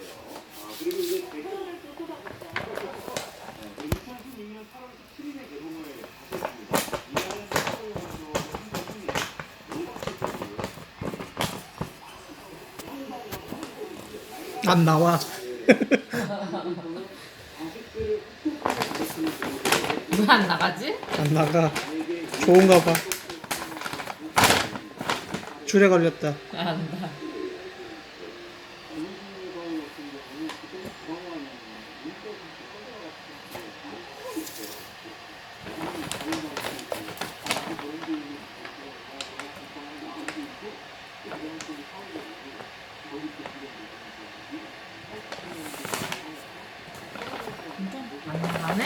아, 그리고 이제 네, 그리고 2016년 8월 17일에 개봉을 하셨습니다. 안 나와. 왜 안 나가지? 안 나가. 좋은가 봐. 줄에 걸렸다. 안 나. 안 나가네?